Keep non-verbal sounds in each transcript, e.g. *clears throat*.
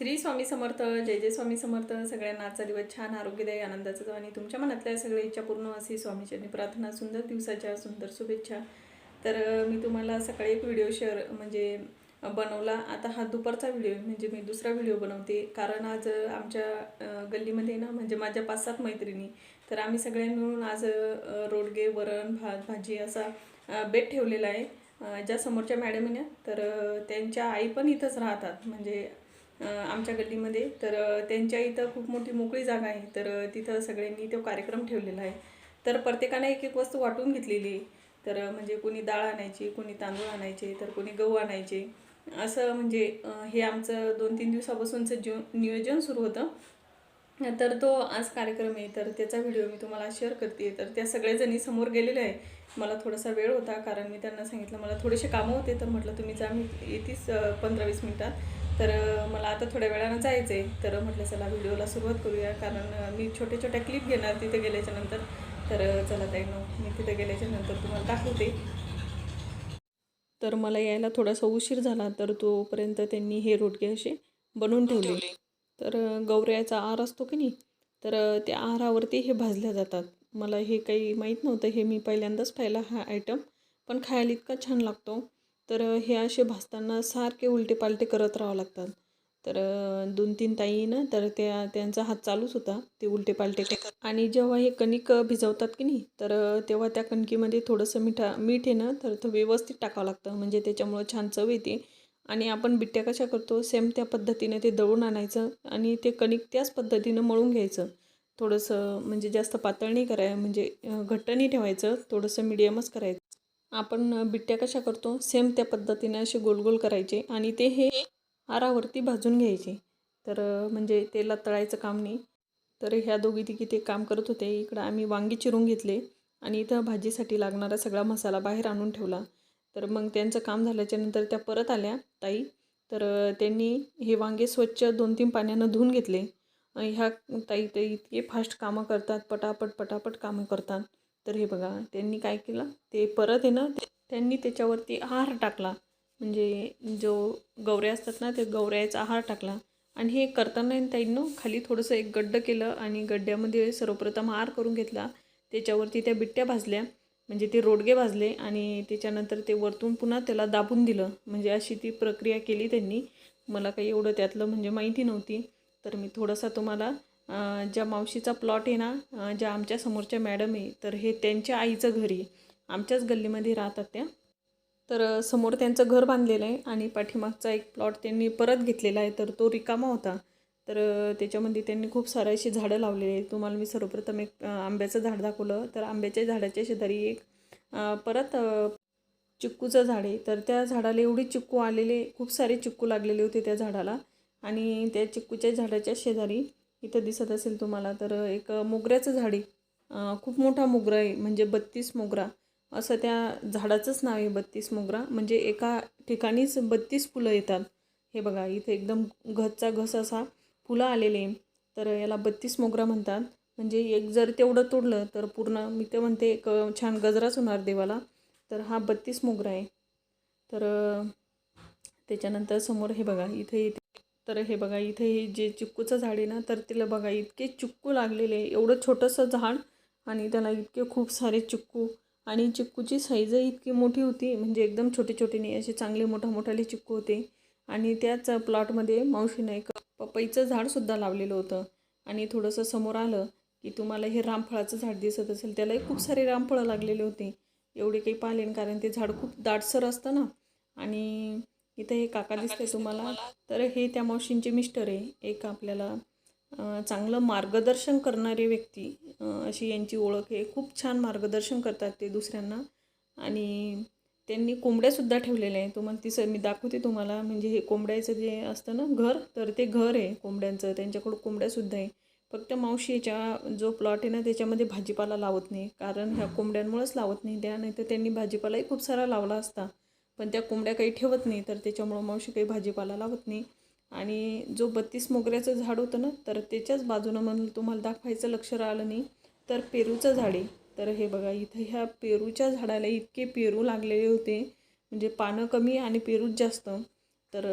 श्री स्वामी समर्थ जय जय स्वामी समर्थ. सगळ्यांना आजचा दिवस छान आरोग्यदायी आनंदाचा आणि तुमच्या मनातल्या सगळ्या इच्छा पूर्ण अशी स्वामीचरणी प्रार्थना सुंदर दिवसाच्या सुंदर शुभेच्छा. तर मी तुम्हाला सकाळी एक व्हिडिओ शेअर म्हणजे बनवला. आता हा दुपारचा व्हिडिओ म्हणजे मी दुसरा व्हिडिओ बनवते. कारण आज आमच्या गल्लीमध्ये ना म्हणजे माझ्या पाच सात मैत्रिणी. तर आम्ही सगळ्या मिळून आज रोडगे वरण भात भाजी असा बेट ठेवलेला आहे. ज्या समोरच्या मॅडम आहे ना तर त्यांच्या आई पण इथंच राहतात. म्हणजे आमच्या गल्लीमध्ये. तर त्यांच्या इथं खूप मोठी मोकळी जागा आहे. तर तिथं सगळ्यांनी तो कार्यक्रम ठेवलेला आहे. तर प्रत्येकाने एक एक वस्तू वाटून घेतलेली. तर म्हणजे कोणी डाळ आणायची कोणी तांदूळ आणायचे तर कोणी गहू आणायचे. असं म्हणजे हे आमचं दोन तीन दिवसापासूनचं जीव नियोजन सुरू होतं. तर तो आज कार्यक्रम आहे. तर त्याचा व्हिडिओ मी तुम्हाला शेअर करते. तर त्या सगळ्याजणी समोर गेलेले आहे मला थोडासा वेळ होता कारण मी त्यांना सांगितलं मला थोडेसे कामं होते. तर म्हटलं तुम्ही जा मी येतीस पंधरा वीस मिनटात. तर मला आता थोड्या वेळानं जायचं आहे तर म्हटलं चला व्हिडिओला सुरुवात करूया. कारण मी छोटे छोट्या क्लिप घेणार तिथे गेल्याच्यानंतर. तर चला ताई नो मी तिथे गेल्याच्यानंतर तुम्हाला दाखवते. तर मला यायला थोडासा उशीर झाला. तर तोपर्यंत त्यांनी हे रोडगे असे बनवून ठेवले. तर गौऱ्याचा आहार असतो की नाही? तर त्या आहारावरती हे भाजल्या जातात. मला हे काही माहीत नव्हतं. हे मी पहिल्यांदाच पाहिला हा आयटम पण खायला इतका छान लागतो. तर हे असे भासताना सारखे उलटे पालटे करत राहावं लागतात. तर दोन तीन ताई ना तर त्या त्यांचा हात चालूच होता ते उलटे पालटे आणि जेव्हा हे कणिक भिजवतात की नाही तर तेव्हा त्या कणकीमध्ये थोडंसं मिठा मीठ आहे ना तर व्यवस्थित टाकावं लागतं. म्हणजे त्याच्यामुळं छान चव येते. आणि आपण बिट्ट्या कशा करतो सेम त्या पद्धतीने ते दळून आणायचं आणि ते कणिक त्याच पद्धतीनं मळून घ्यायचं. थोडंसं म्हणजे जास्त पातळ नाही करायचं म्हणजे घट्ट नाही ठेवायचं थोडंसं मिडियमच करायचं. आपण बिट्ट्या कशा करतो? सेम त्या पद्धतीने असे गोल गोल करायचे आणि ते हे आरावरती भाजून घ्यायचे. तर म्हणजे तेला तळायचं काम नाही. तर ह्या दोघी तिघी ते काम करत होते. इकडं आम्ही वांगी चिरून घेतले आणि इथं भाजीसाठी लागणारा सगळा मसाला बाहेर आणून ठेवला. तर मग त्यांचं काम झाल्याच्यानंतर त्या परत आल्या ताई. तर त्यांनी हे वांगे स्वच्छ दोन तीन पाण्यानं धुवून घेतले. ह्या ताई ते इतके फास्ट कामं करतात पटापट पटापट कामं करतात. तर हे बघा त्यांनी काय केलं? ते परत आहे ना त्यांनी त्याच्यावरती आहार टाकला. म्हणजे जो गवऱ्या असतात ना ते गवऱ्याचा आहार टाकला. आणि हे करताना त्यांनी खाली थोडंसं एक गड्डं केलं आणि गड्ड्यामध्ये सर्वप्रथम आहार करून घेतला. त्याच्यावरती त्या बिट्ट्या भाजल्या. म्हणजे ते रोडगे भाजले आणि त्याच्यानंतर ते वरतून पुन्हा त्याला दाबून दिलं. म्हणजे अशी ती प्रक्रिया केली त्यांनी. मला काही एवढं त्यातलं म्हणजे माहिती नव्हती. तर मी थोडासा तुम्हाला ज्या मावशीचा प्लॉट आहे ना ज्या आमच्या समोरच्या मॅडम आहे तर हे त्यांच्या आईचं घर आहे. आमच्याच गल्लीमध्ये राहतात त्या. तर समोर त्यांचं घर बांधलेलं आहे आणि पाठीमागचा एक प्लॉट त्यांनी परत घेतलेला आहे तर तो रिकामा होता. तर त्याच्यामध्ये त्यांनी खूप सारे अशी झाडं लावलेली आहेत. तुम्हाला मी सर्वप्रथम एक आंब्याचं झाड दाखवलं. तर आंब्याच्या झाडाच्या शेजारी एक परत चिक्कूचं झाड आहे. तर त्या झाडाला एवढे चिक्कू आलेले खूप सारे चिक्कू लागलेले होते त्या झाडाला. आणि त्या चिक्कूच्या झाडाच्या शेजारी इथं दिसत असेल तुम्हाला तर एक मोगऱ्याचं झाड आहे खूप मोठा मोगरा आहे म्हणजे बत्तीस मोगरा. असं त्या झाडाचंच नाव आहे बत्तीस मोगरा. म्हणजे एका ठिकाणीच बत्तीस फुलं येतात. हे बघा इथे एकदम घसचा घस असा फुलं आलेले तर याला बत्तीस मोगरा म्हणतात. म्हणजे एक जर तेवढं तोडलं तर पूर्ण मी ते म्हणते एक छान गजराच होणार देवाला. तर हा बत्तीस मोगरा आहे. तर त्याच्यानंतर समोर हे बघा इथे तर हे बघा इथे हे जे चिक्कूचं झाड आहे ना तर तिला बघा इतके चिक्कू लागलेले आहे. एवढं छोटंसं झाड आणि त्याला इतके खूप सारे चिक्कू. आणि चिक्कूची साईज इतकी मोठी होती म्हणजे एकदम छोटे छोटे नाही असे चांगले मोठा मोठाले चिक्कू होते. आणि त्याच प्लॉटमध्ये मावशीनं एक पपईचं झाडसुद्धा लावलेलं होतं. आणि थोडंसं समोर आलं की तुम्हाला हे रामफळाचं झाड दिसत असेल त्यालाही खूप सारे रामफळं लागलेले होते. एवढे काही पाहिले कारण ते झाड खूप दाटसर असतं ना. आणि इथं हे काका दिसतंय तुम्हाला. तर हे त्या मावशींचे मिस्टर आहे. एक आपल्याला चांगलं मार्गदर्शन करणारी व्यक्ती अशी यांची ओळख आहे. खूप छान मार्गदर्शन करतात ते दुसऱ्यांना. आणि त्यांनी कोंबड्यासुद्धा ठेवलेल्या आहे तुम्हाला ती स मी दाखवते तुम्हाला. म्हणजे हे कोंबड्याचं जे असतं ना घर तर ते घर आहे कोंबड्यांचं. त्यांच्याकडं कोंबड्यासुद्धा आहे. फक्त मावशीच्या जो प्लॉट आहे ना त्याच्यामध्ये भाजीपाला लावत नाही. कारण ह्या कोंबड्यांमुळेच लावत नाही. त्या नाही तर त्यांनी भाजीपालाही खूप सारा लावला असता. पण त्या कोंबड्या काही ठेवत नाही तर त्याच्यामुळं मावशी काही भाजीपाला लावत नाही. आणि जो बत्तीस मोगऱ्याचं झाड होतं ना तर त्याच्याच बाजूनं म्हणून तुम्हाला दाखवायचं लक्ष राहिलं नाही. तर पेरूचं झाड आहे. तर हे बघा इथं ह्या पेरूच्या झाडाला इतके पेरू लागलेले होते. म्हणजे पानं कमी आणि पेरूच जास्त. तर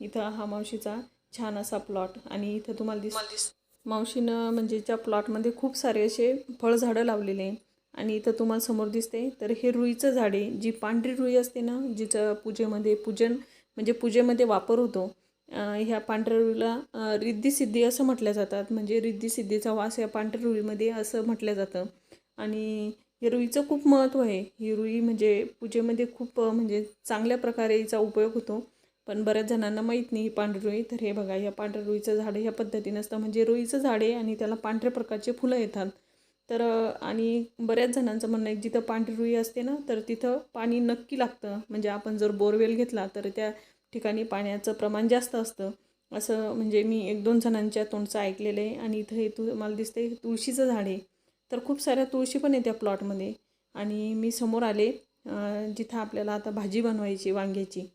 इथं हा मावशीचा छान असा प्लॉट आणि इथं तुम्हाला दिस मावशीनं म्हणजे ज्या प्लॉटमध्ये खूप सारे असे फळझाडं लावलेले. आहे आणि इथं तुम्हाला समोर दिसते. तर हे रुईचं झाड आहे. जी पांढरी रुई असते ना जिचं पूजेमध्ये पूजन म्हणजे पूजेमध्ये वापर होतो ह्या पांढऱ्या रुईला अं, असं म्हटल्या जातात. म्हणजे रिद्धी सिद्धीचा वास या पांढऱ्या रुईमध्ये असं म्हटलं जातं. आणि हे रुईचं खूप महत्त्व आहे. ही रुई म्हणजे पूजेमध्ये खूप म्हणजे चांगल्या प्रकारे हिचा उपयोग होतो. पण बऱ्याच जणांना माहीत नाही ही पांढरी रुई. तर हे बघा या पांढऱ्या रुईचं झाड ह्या पद्धतीनं असतं. म्हणजे रुईचं झाड आहे आणि त्याला पांढऱ्या प्रकारचे फुलं येतात. तर आणि बऱ्याच जणांचं म्हणणं आहे जिथं पांढरी रुई असते ना तर तिथं पाणी नक्की लागतं. म्हणजे आपण जर बोरवेल घेतला तर त्या ठिकाणी पाण्याचं प्रमाण जास्त असतं. असं म्हणजे मी एक दोन जणांच्या तोंडचं ऐकलेलं आहे. आणि इथं हे तू मला दिसते तुळशीचं झाड आहे. तर खूप साऱ्या तुळशी पण आहे त्या प्लॉटमध्ये. आणि मी समोर आले जिथं आपल्याला आता भाजी बनवायची वांग्याची.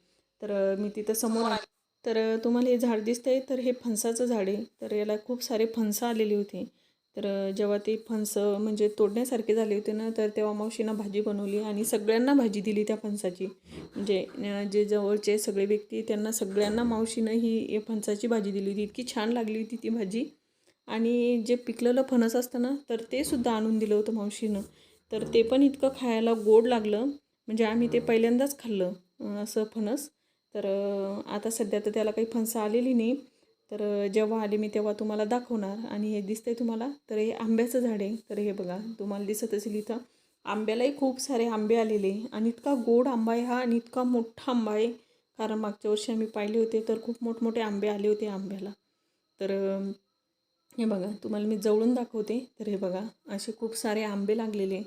तर मी तिथं समोर आले. तर तुम्हाला हे झाड दिसतंय तर हे फणसाचं झाड आहे. तर याला खूप सारे फणसं आलेली होती. तर जेव्हा ते फणसं म्हणजे तोडण्यासारखे झाले होते ना तर तेव्हा मावशीनं भाजी बनवली आणि सगळ्यांना भाजी दिली त्या फणसाची. म्हणजे जे जवळचे सगळे व्यक्ती त्यांना सगळ्यांना मावशीनं ही फणसाची भाजी दिली होती. इतकी छान लागली होती ती भाजी. आणि जे पिकलेलं फणस असतं ना तर ते सुद्धा आणून दिलं होतं मावशीनं. तर ते पण इतकं खायला गोड लागलं. म्हणजे आम्ही ते पहिल्यांदाच खाल्लं असं फणस. तर आता सध्या तर त्याला काही फणसं आलेली नाही. तर जेव्हा आले मी तेव्हा तुम्हाला दाखवणार आणि हे दिसतंय तुम्हाला. तर हे आंब्याचं झाड आहे. तर हे बघा तुम्हाला दिसत असेल इथं. आंब्यालाही खूप सारे आंबे आलेले आणि इतका गोड आंबा आहे हा आणि इतका मोठा आंबा आहे. कारण मागच्या वर्षी आम्ही पाहिले होते तर खूप मोठमोठे आंबे आले होते आंब्याला. तर हे बघा तुम्हाला मी जवळून दाखवते. तर हे बघा असे खूप सारे आंबे लागलेले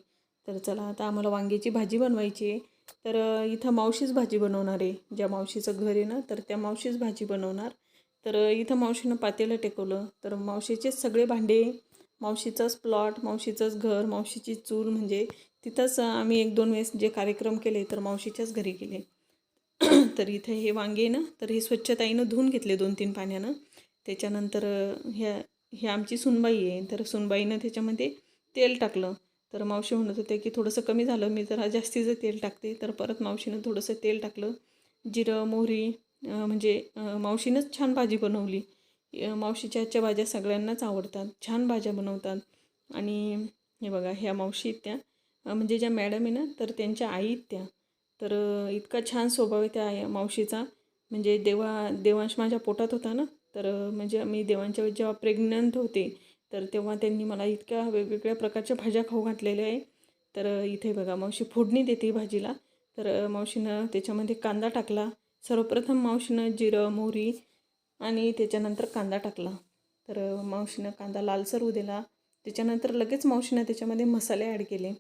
तर चला आता आम्हाला वांग्याची भाजी बनवायची आहे. तर इथं मावशीच भाजी बनवणार आहे. ज्या मावशीचं घर आहे ना तर त्या मावशीच भाजी बनवणार. तर इथं मावशीनं पातेलं टेकवलं. तर मावशीचेच सगळे भांडे मावशीचाच प्लॉट मावशीचंच घर मावशीची चूल म्हणजे तिथंच आम्ही एक दोन वेळेस जे कार्यक्रम केले तर मावशीच्याच घरी केले *clears throat* तर इथे हे वांगे आहे ना तर हे स्वच्छताईनं धुवून घेतले दोन तीन पाण्यानं. त्याच्यानंतर ह्या ही आमची सुनबाई आहे. तर सुनबाईनं त्याच्यामध्ये तेल टाकलं. तर मावशी म्हणत होते की थोडंसं कमी झालं मी जरा जास्तीचं तेल टाकते. तर परत मावशीनं थोडंसं तेल टाकलं. जिरं मोहरी म्हणजे मावशीनंच छान भाजी बनवली. मावशीच्या आजच्या भाज्या सगळ्यांनाच आवडतात. छान भाज्या बनवतात. आणि हे बघा ह्या मावशी त्या. म्हणजे ज्या मॅडम आहे ना तर त्यांच्या आई त्या. तर इतका छान स्वभाव आहे त्या मावशीचा. म्हणजे देवा देवांश माझ्या पोटात होता ना तर म्हणजे मी देवांच्या जेव्हा प्रेग्नंट होते तर तेव्हा त्यांनी मला इतक्या वेगवेगळ्या प्रकारच्या भाज्या खाऊ घातलेल्या आहे. तर इथे बघा मावशी फोडणी देते भाजीला. तर मावशीनं त्याच्यामध्ये कांदा टाकला. सर्वप्रथम मावशीनं जिरं मोहरी आणि त्याच्यानंतर कांदा टाकला. तर मावशीनं कांदा लालसर होऊ दिला. त्याच्यानंतर लगेच मावशीनं त्याच्यामध्ये मसाले ॲड केले.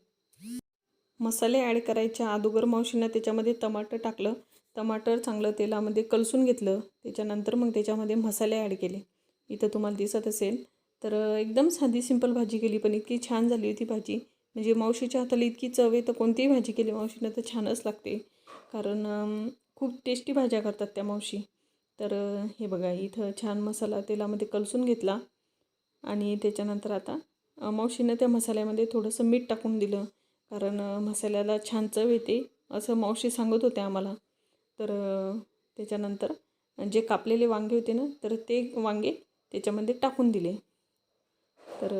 मसाले ॲड करायच्या अगोदर मावशीनं त्याच्यामध्ये टमाटर टाकलं. टमाटर चांगलं तेलामध्ये कलसून घेतलं. त्याच्यानंतर मग त्याच्यामध्ये मसाले ॲड केले. इथं तुम्हाला दिसत असेल. तर एकदम साधी सिंपल भाजी केली पण इतकी छान झाली होती भाजी. म्हणजे मावशीच्या हाताला इतकी चव आहे तर कोणतीही भाजी केली मावशीनं तर छानच लागते. कारण खूप टेस्टी भाज्या करतात त्या मावशी. तर हे बघा इथं छान मसाला तेलामध्ये कलसून घेतला आणि त्याच्यानंतर आता मावशीनं त्या मसाल्यामध्ये थोडंसं मीठ टाकून दिलं. कारण मसाल्याला छान चव येते असं मावशी सांगत होते आम्हाला. तर त्याच्यानंतर जे कापलेले वांगे होते ना तर ते वांगे त्याच्यामध्ये टाकून दिले. तर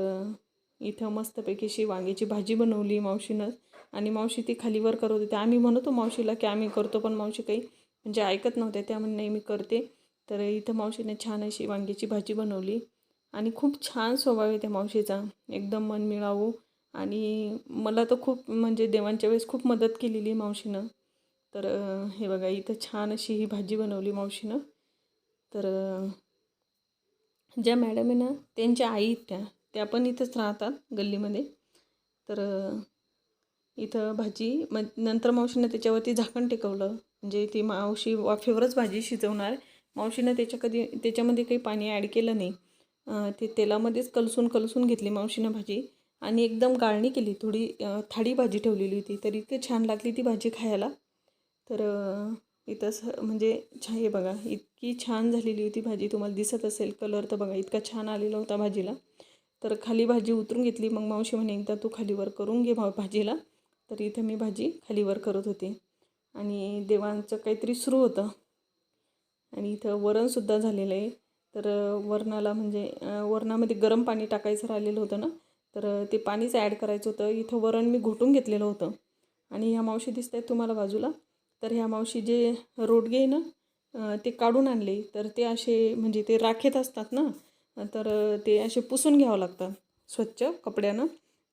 इथं मस्तपैकी अशी वांग्याची भाजी बनवली मावशीनं. आणि मावशी ती खालीवर करत होती. आम्ही म्हणतो मावशीला की आम्ही करतो पण मावशी काही म्हणजे ऐकत नव्हते. त्या नाही मी करते. तर इथं मावशीने छान अशी वांग्याची भाजी बनवली. आणि खूप छान स्वभाव आहे त्या मावशीचा. एकदम मन मिळावू आणि मला तर खूप म्हणजे देवांच्या वेळेस खूप मदत केलेली मावशीनं. तर हे बघा इथं छान अशी ही भाजी बनवली मावशीनं. तर ज्या मॅडम आहे ना त्यांच्या आई त्या. त्या पण इथंच राहतात गल्लीमध्ये. तर इथं भाजी मग नंतर मावशीनं त्याच्यावरती झाकण टेकवलं. म्हणजे ती मावशी वाफेवरच भाजी शिजवणार. मावशीनं त्याच्या कधी त्याच्यामध्ये काही पाणी ॲड केलं नाही. ते तेलामध्येच कलसून कलसून घेतली मावशीनं भाजी. आणि एकदम गाळणी केली. थोडी थाडी थाळी भाजी ठेवलेली होती. तर इतकी छान लागली ती भाजी खायला. तर इथं स म्हणजे छा हे बघा इतकी छान झालेली होती भाजी. तुम्हाला दिसत असेल कलर तर बघा इतका छान आलेला होता भाजीला. तर खाली भाजी उतरून घेतली. मग मावशी म्हणे एकदा तू खालीवर करून घे भा भाजीला. तर इथं मी भाजी खालीवर करत होते. आणि देवांचं काहीतरी सुरू होतं. आणि इथं वरणसुद्धा झालेलं आहे. तर वरणाला म्हणजे वरणामध्ये गरम पाणी टाकायचं राहिलेलं होतं ना तर ते पाणीच ॲड करायचं होतं. इथं वरण मी घोटून घेतलेलं होतं. आणि ह्या मावशी दिसत आहेत तुम्हाला बाजूला. तर ह्या मावशी जे रोडगे आहे ना ते काढून आणले. तर ते असे म्हणजे ते राखेत असतात ना तर ते असे पुसून घ्यावं लागतात स्वच्छ कपड्यानं.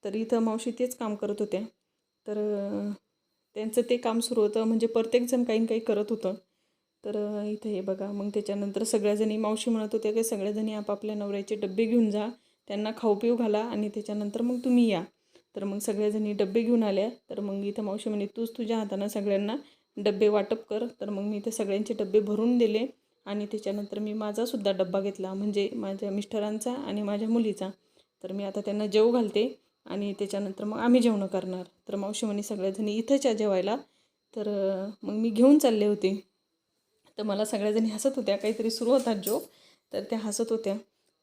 तर इथं मावशी तेच काम करत होत्या. तर त्यांचं ते काम सुरू होतं. म्हणजे प्रत्येकजण काही काही करत होतं. तर इथं हे बघा. मग त्याच्यानंतर सगळ्याजणी मावशी म्हणत होत्या की सगळ्याजणी आपापल्या नवऱ्याचे डबे घेऊन जा. त्यांना खाऊ पिऊ घाला आणि त्याच्यानंतर मग तुम्ही या. तर मग सगळ्याजणी डबे घेऊन आल्या. तर मग इथं मावशी म्हणे तूच तुझ्या हातानं सगळ्यांना डबे वाटप कर. तर मग मी इथे सगळ्यांचे डबे भरून दिले आणि त्याच्यानंतर मी माझासुद्धा डब्बा घेतला. म्हणजे माझ्या मिस्टरांचा आणि माझ्या मुलीचा. तर मी आता त्यांना जेव घालते. आणि त्याच्यानंतर मग आम्ही जेवणं करणार. तर मावशी म्हणे सगळ्याजणी इथंच या जेवायला. तर मग मी घेऊन चालले होते. तर मला सगळ्याजणी हसत होत्या. काहीतरी सुरू होता जोक तर त्या हसत होत्या.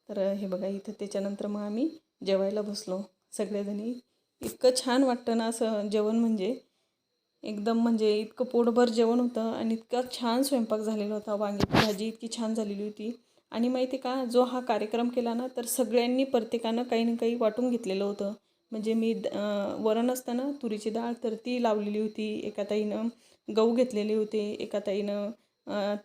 तर हे बघा इथं त्याच्यानंतर मग आम्ही जेवायला बसलो. सगळ्याजणी इतकं छान वाटतं ना असं जेवण म्हणजे. एकदम म्हणजे इतकं पोटभर जेवण होतं आणि इतका छान स्वयंपाक झालेला होता. वांग्याची भाजी इतकी छान झालेली होती. आणि माहिती आहे का जो हा कार्यक्रम केला ना तर सगळ्यांनी प्रत्येकानं काही ना काही वाटून घेतलेलं होतं. म्हणजे मी द- वरण असताना तुरीची डाळ तर ती लावलेली होती. एका ताईनं गहू घेतलेले होते. एका ताईनं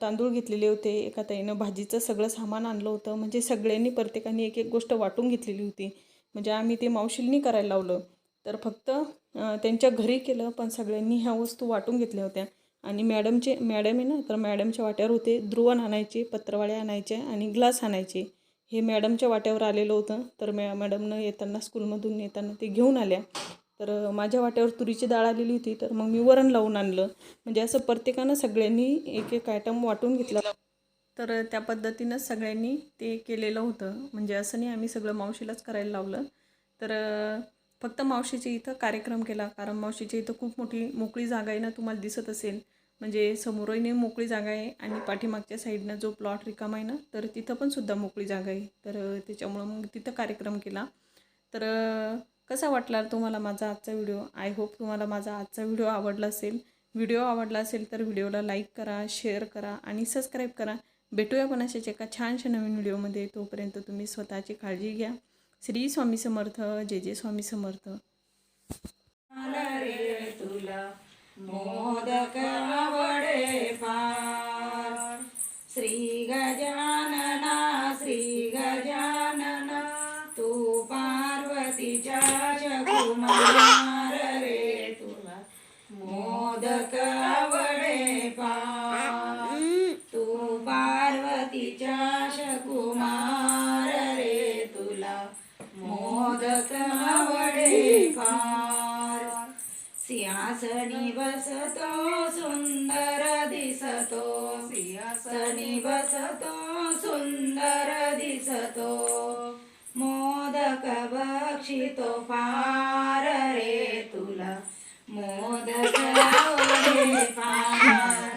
तांदूळ घेतलेले होते. एका ताईनं भाजीचं सगळं सामान आणलं होतं. म्हणजे सगळ्यांनी प्रत्येकाने एक एक गोष्ट वाटून घेतलेली होती. म्हणजे आम्ही ते मावशिलनी करायला लावलं. तर फक्त त्यांच्या घरी केलं पण सगळ्यांनी ह्या वस्तू वाटून घेतल्या होत्या. आणि मॅडमचे मॅडम आहे ना तर मॅडमच्या वाट्यावर होते. ध्रुवन आणायचे पत्रवाळे आणायचे आणि ग्लास आणायचे. हे मॅडमच्या वाट्यावर आलेलं होतं. तर मॅ मॅडमनं येताना स्कूलमधून येताना ते घेऊन आल्या. तर माझ्या वाट्यावर तुरीची डाळ आलेली होती. तर मग मी वरण लावून आणलं. म्हणजे असं प्रत्येकानं सगळ्यांनी एक एक आयटम वाटून घेतला. तर त्या पद्धतीनं सगळ्यांनी ते केलेलं होतं. म्हणजे असं नाही आम्ही सगळं मावशीलाच करायला लावलं. तर फक्त मावशीच्या इथं कार्यक्रम केला. कारण मावशीच्या इथं खूप मोठी मोकळी जागा आहे ना तुम्हाला दिसत असेल. म्हणजे समोरही मोकळी जागा आहे आणि पाठीमागच्या साईडनं जो प्लॉट रिकामा आहे ना तर तिथं पण सुद्धा मोकळी जागा आहे. तर त्याच्यामुळं मग तिथं कार्यक्रम केला. तर कसा वाटला तुम्हाला माझा आजचा व्हिडिओ? आय होप तुम्हाला माझा आजचा व्हिडिओ आवडला असेल. व्हिडिओ आवडला असेल तर व्हिडिओला लाईक करा शेअर करा आणि सबस्क्राईब करा. भेटूया पण अशाच एका छानशा नवीन व्हिडिओमध्ये. तोपर्यंत तुम्ही स्वतःची काळजी घ्या. श्री स्वामी समर्थ जय जय स्वामी समर्थ. सिंहासनी बसतो सुंदर दिसतो. सिंहासनी बसतो सुंदर दिसतो. मोदक बक्षितो फार रे तुला. मोदक फार